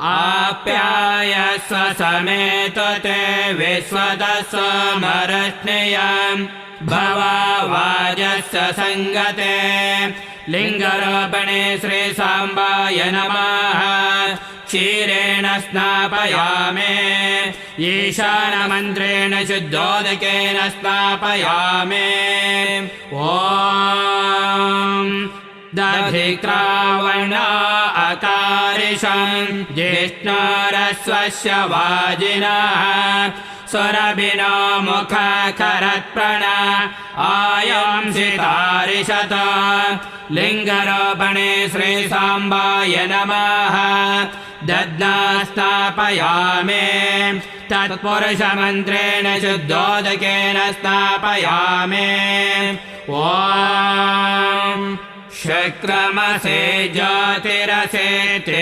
आप्याय स्वसमेत ते विश्वदस्वमरश्नियम् भवावाजस्य सङ्गते। लिङ्गरोपणे श्रीसाम्बाय नमः। क्षीरेण स्नापयामे। ईशानमन्त्रेण शुद्धोदकेन स्नापयामे। ॐ दधिक्रावणा अकारिशम् जिष्णुरस्वस्य वाजिनः सुरभिनो मुखकरत्प्रण आयं सितारिशत लिङ्गरोपणे श्रीसाम्बाय नमः दद्ना स्थापयामे तत्पुरुषमन्त्रेण शुद्धोदकेन स्थापयामे। ॐ शुक्रमसे ज्योतिरसे ते